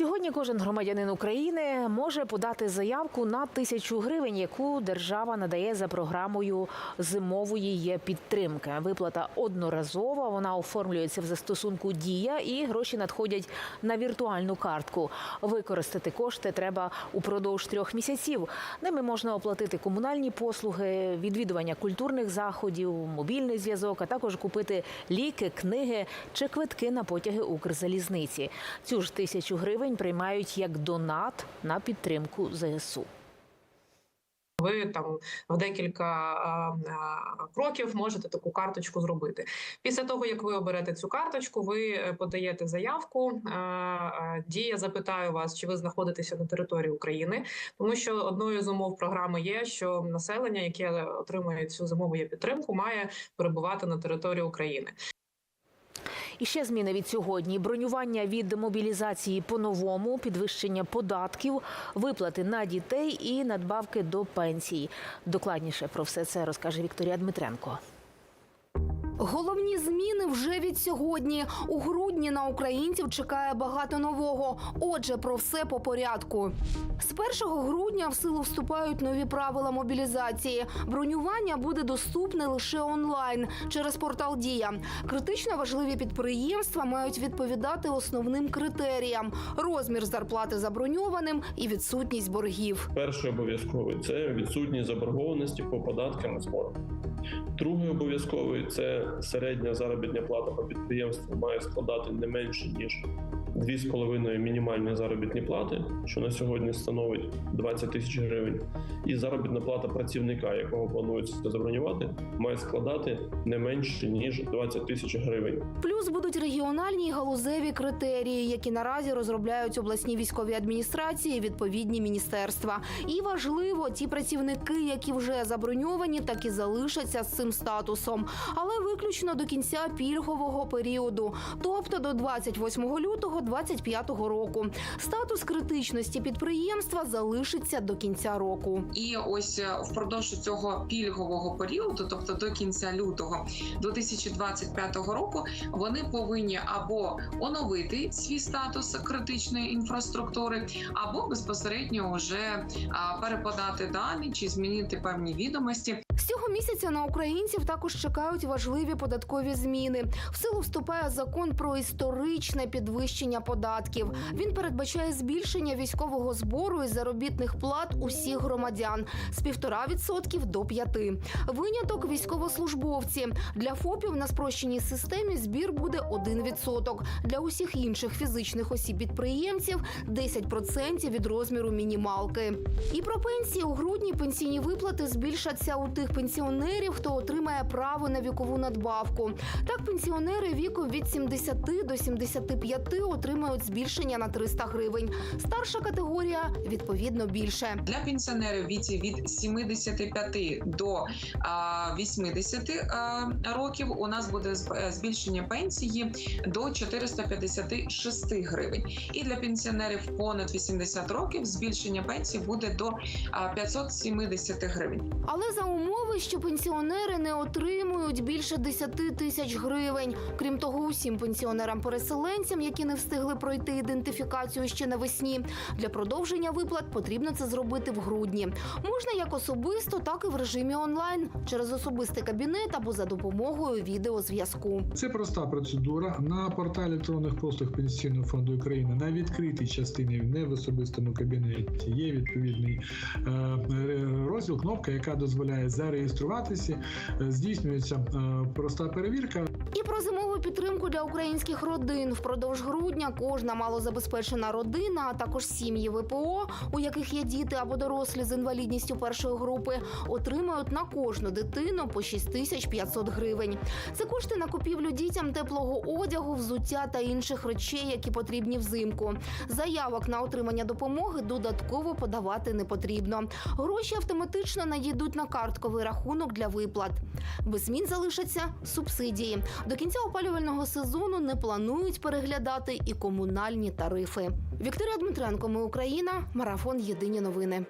Сьогодні кожен громадянин України може подати заявку на тисячу гривень, яку держава надає за програмою зимової підтримки. Виплата одноразова. Вона оформлюється в застосунку Дія і гроші надходять на віртуальну картку. Використати кошти треба упродовж трьох місяців. Ними можна оплатити комунальні послуги, відвідування культурних заходів, мобільний зв'язок, а також купити ліки, книги чи квитки на потяги Укрзалізниці. Цю ж тисячу гривень приймають як донат на підтримку ЗСУ. Ви там в декілька а, а, кроків можете таку карточку зробити. Після того, як ви оберете цю карточку, ви е, подаєте заявку. а, а, Дія запитає вас, чи ви знаходитеся на території України, тому що одною з умов програми є, що населення, яке отримує цю зимову підтримку, має перебувати на території України. І ще зміни від сьогодні: бронювання від мобілізації по-новому, підвищення податків, виплати на дітей і надбавки до пенсії. Докладніше про все це розкаже Вікторія Дмитренко. Головні зміни вже від сьогодні. У грудні на українців чекає багато нового. Отже, про все по порядку. З 1 грудня в силу вступають нові правила мобілізації. Бронювання буде доступне лише онлайн через портал Дія. Критично важливі підприємства мають відповідати основним критеріям: розмір зарплати заброньованим і відсутність боргів. Перший обов'язковий це відсутність заборгованості по податкам і зборам. Другий обов'язковий це середня заробітна плата по підприємству має складати не менше ніж 2,5 мінімальні заробітні плати, що на сьогодні становить 20 тисяч гривень. І заробітна плата працівника, якого планується забронювати, має складати не менше ніж 20 тисяч гривень. Плюс будуть регіональні і галузеві критерії, які наразі розробляють обласні військові адміністрації, відповідні міністерства. І важливо, ті працівники, які вже заброньовані, так і залишаться з цим статусом, але виключно до кінця пільгового періоду, тобто до 28 лютого 2025 року. Статус критичності підприємства залишиться до кінця року. І ось е, впродовж цього пільгового періоду, тобто до кінця лютого 2025 року, вони повинні або оновити свій статус критичної інфраструктури, або безпосередньо вже а, переподати дані чи змінити певні відомості. З цього місяця на українців також чекають важливі податкові зміни. В силу вступає закон про історичне підвищення податків. Він передбачає збільшення військового збору і заробітних плат усіх громадян з 1,5% до 5%. Виняток військовослужбовці для ФОПів на спрощеній системі збір буде 1%. Для усіх інших фізичних осіб підприємців 10% від розміру мінімалки. І про пенсії у грудні пенсійні виплати збільшаться у тих пенсіонерів, хто отримає право на вікову надбавку. Так, пенсіонери віком від 70 до 75 отримають збільшення на 300 гривень. Старша категорія відповідно більше. Для пенсіонерів віці від 75 до а, 80 років у нас буде е, збільшення пенсії до 456 гривень. І для пенсіонерів понад 80 років збільшення пенсії буде до а, 570 гривень. Але за умови, що пенсіонери не отримують більше 10 тисяч гривень. Крім того, усім пенсіонерам-переселенцям, які не встигли пройти ідентифікацію ще навесні, для продовження виплат потрібно це зробити в грудні. Можна як особисто, так і в режимі онлайн через особистий кабінет або за допомогою відеозв'язку. Це проста процедура на порталі електронних послуг Пенсійного фонду України на відкритій частині, не в особистому кабінеті. Є відповідний е, розділ, кнопка, яка дозволяє зареєструватися. Е, Здійснюється е, проста перевірка. І про зимову підтримку для українських родин впродовж грудня кожна малозабезпечена родина, а також сім'ї ВПО, у яких є діти або дорослі з інвалідністю першої групи, отримають на кожну дитину по 6500 гривень. Це кошти на купівлю дітям теплого одягу, взуття та інших речей, які потрібні взимку. Заявок на отримання допомоги додатково подавати не потрібно. Гроші автоматично надійдуть на картковий рахунок для виплат. Без змін залишаться субсидії. До кінця опалювального сезону не планують переглядати і комунальні тарифи. Вікторія Дмитренко, ми Україна, марафон Єдині новини.